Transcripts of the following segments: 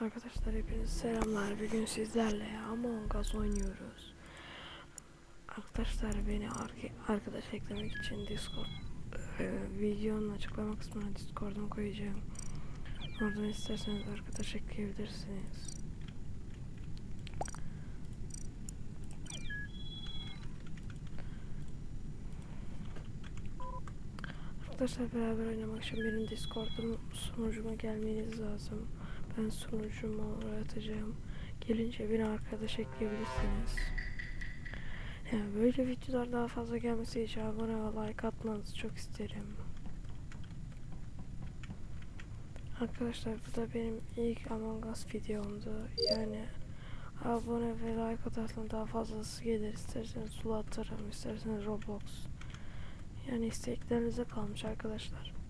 Arkadaşlar hepinize selamlar. Bugün sizlerle Among Us oynuyoruz. Arkadaşlar beni arka- arkadaş eklemek için Discord e, videonun açıklama kısmına Discord'umu koyacağım. Oradan isterseniz arkadaş ekleyebilirsiniz. Arkadaşlar beraber oynamak için benim Discord'um sunucuma gelmeniz lazım. Ben sunucumu oraya atacağım. Gelince beni arkadaş ekleyebilirsiniz. Yani böyle videolar daha fazla gelmesi için abone ve like atmanızı çok isterim. Arkadaşlar bu da benim ilk Among Us videomdu. Yani abone ve like atarsanız daha fazlası gelir. İsterseniz sula atarım, isterseniz Roblox. Yani isteklerinize kalmış arkadaşlar.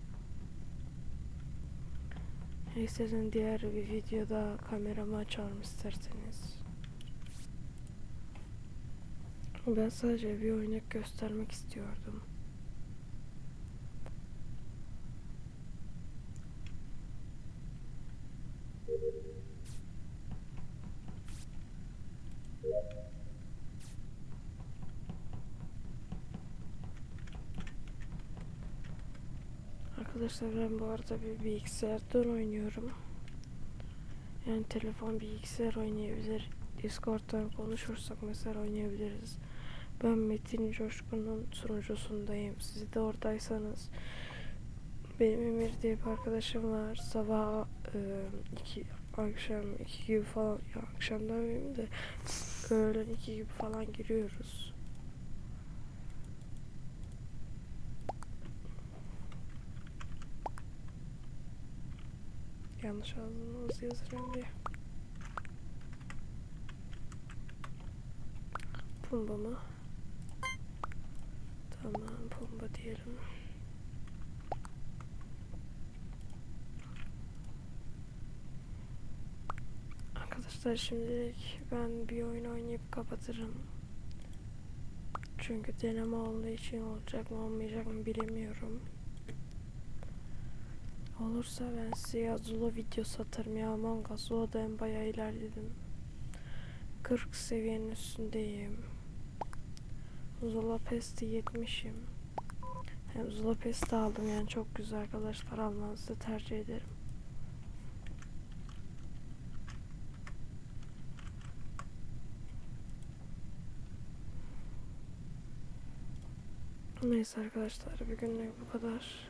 İsterseniz diğer bir videoda kameramı açarım isterseniz. Ben sadece bir oynak göstermek istiyordum. Arkadaşlar ben bu arada bir bilgisayardan oynuyorum. Yani telefon bilgisayar oynayabilir. Discord'dan konuşursak mesela oynayabiliriz. Ben Metin Coşkun'un sunucusundayım. Siz de oradaysanız benim Emir diye bir arkadaşım var. Sabah e, iki akşam iki gibi falan ya akşam demeyeyim de öğlen iki gibi falan giriyoruz. Yanlış yazdığınız yazarım diye. Pumba mı? Tamam pumba diyelim. Arkadaşlar şimdilik ben bir oyun oynayıp kapatırım. Çünkü deneme olduğu için olacak mı olmayacak mı bilemiyorum. Olursa ben size yazılı video satarım ya Among Us. O da en bayağı ilerledim. 40 seviyenin üstündeyim. Zula Pest'i 70'im. Hem Zula Pest'i aldım yani çok güzel arkadaşlar almanızı tercih ederim. Neyse arkadaşlar bugünlük bu kadar.